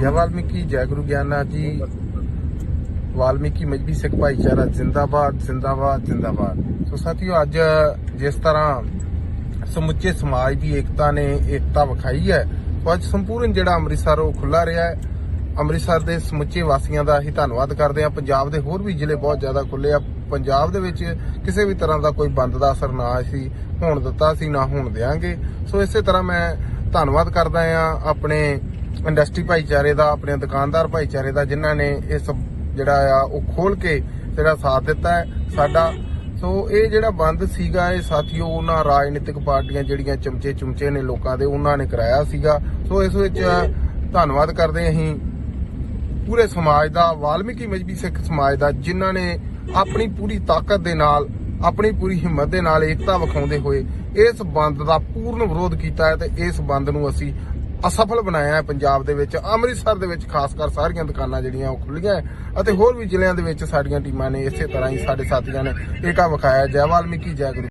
ਜੈ ਵਾਲਮੀਕੀ, ਜੈ ਗੁਰੂ ਗਿਆਨਨਾਥ ਜੀ। ਵਾਲਮੀਕੀ ਮਜਬੀ ਸਿੱਖ ਭਾਈਚਾਰਾ, ਜਿੰਦਾਬਾਦ ਜਿੰਦਾਬਾਦ ਜਿੰਦਾਬਾਦ। ਸੋ ਸਾਥੀਓ, ਅੱਜ ਜਿਸ ਤਰ੍ਹਾਂ ਸਮੁੱਚੇ ਸਮਾਜ ਦੀ ਏਕਤਾ ਨੇ ਏਕਤਾ ਵਿਖਾਈ ਹੈ ਸੋ ਅੱਜ ਸੰਪੂਰਨ ਜਿਹੜਾ ਅੰਮ੍ਰਿਤਸਰ, ਉਹ ਖੁੱਲਾ ਰਿਹਾ ਹੈ। ਅੰਮ੍ਰਿਤਸਰ ਦੇ ਸਮੁੱਚੇ ਵਾਸੀਆਂ ਦਾ ਅਸੀਂ ਧੰਨਵਾਦ ਕਰਦੇ ਹਾਂ। ਪੰਜਾਬ ਦੇ ਹੋਰ ਵੀ ਜ਼ਿਲ੍ਹੇ ਬਹੁਤ ਜ਼ਿਆਦਾ ਖੁੱਲੇ ਆ। ਪੰਜਾਬ ਦੇ ਵਿੱਚ ਕਿਸੇ ਵੀ ਤਰ੍ਹਾਂ ਦਾ ਕੋਈ ਬੰਦ ਦਾ ਅਸਰ ਨਾ ਸੀ ਹੋਣ ਦਿੱਤਾ ਸੀ ਨਾ ਹੋਣ ਦੇਾਂਗੇ ਸੋ ਇਸੇ ਤਰ੍ਹਾਂ ਮੈਂ ਧੰਨਵਾਦ ਕਰਦਾ ਹਾਂ ਆਪਣੇ ਇੰਡਸਟਰੀ ਭਾਈਚਾਰੇ ਦਾ ਆਪਣੇ ਦੁਕਾਨਦਾਰ ਭਾਈਚਾਰੇ ਦਾ ਜਿਨ੍ਹਾਂ ਨੇ ਇਸ ਜਿਹੜਾ ਆ ਉਹ ਖੋਲ ਕੇ ਜਿਹੜਾ ਸਾਥ ਦਿੱਤਾ ਹੈ ਸਾਡਾ। ਸੋ ਇਹ ਜਿਹੜਾ ਬੰਦ ਸੀਗਾ ਇਹ ਸਾਥੀਓ ਉਹਨਾਂ ਰਾਜਨੀਤਿਕ ਪਾਰਟੀਆਂ ਜਿਹੜੀਆਂ ਚਮਚੇ ਚੁਮਚੇ ਨੇ ਲੋਕਾਂ ਦੇ ਉਹਨਾਂ ਨੇ ਕਰਾਇਆ ਸੀਗਾ। ਸੋ ਇਸ ਵਿੱਚ ਧੰਨਵਾਦ ਕਰਦੇ ਅਸੀਂ ਪੂਰੇ ਸਮਾਜ ਦਾ ਵਾਲਮੀਕੀ ਮਜਬੀ ਸਿੱਖ ਸਮਾਜ ਦਾ ਜਿਨ੍ਹਾਂ ਨੇ ਆਪਣੀ ਪੂਰੀ ਤਾਕਤ ਦੇ ਨਾਲ ਆਪਣੀ ਪੂਰੀ ਹਿੰਮਤ ਦੇ ਨਾਲ ਏਕਤਾ ਵਿਖਾਉਂਦੇ ਹੋਏ ਇਸ ਬੰਦ ਦਾ ਪੂਰਨ ਵਿਰੋਧ ਕੀਤਾ ਹੈ ਤੇ ਇਸ ਬੰਦ ਨੂੰ ਅਸੀਂ ਅਸਫਲ ਬਣਾਇਆ ਹੈ ਪੰਜਾਬ ਦੇ ਵਿੱਚ, ਅੰਮ੍ਰਿਤਸਰ ਦੇ ਵਿੱਚ ਖਾਸ ਕਰ ਸਾਰੀਆਂ ਦੁਕਾਨਾਂ ਜਿਹੜੀਆਂ ਉਹ ਖੁੱਲੀਆਂ ਅਤੇ ਹੋਰ ਵੀ ਜ਼ਿਲ੍ਹਿਆਂ ਦੇ ਵਿੱਚ ਸਾਡੀਆਂ ਟੀਮਾਂ ਨੇ ਇਸੇ ਤਰ੍ਹਾਂ ਹੀ ਸਾਡੇ ਸਾਥੀਆਂ ਨੇ ਏਕਾ ਵਿਖਾਇਆ। ਜੈ ਵਾਲਮੀਕੀ, ਜੈ ਗੁਰੂ।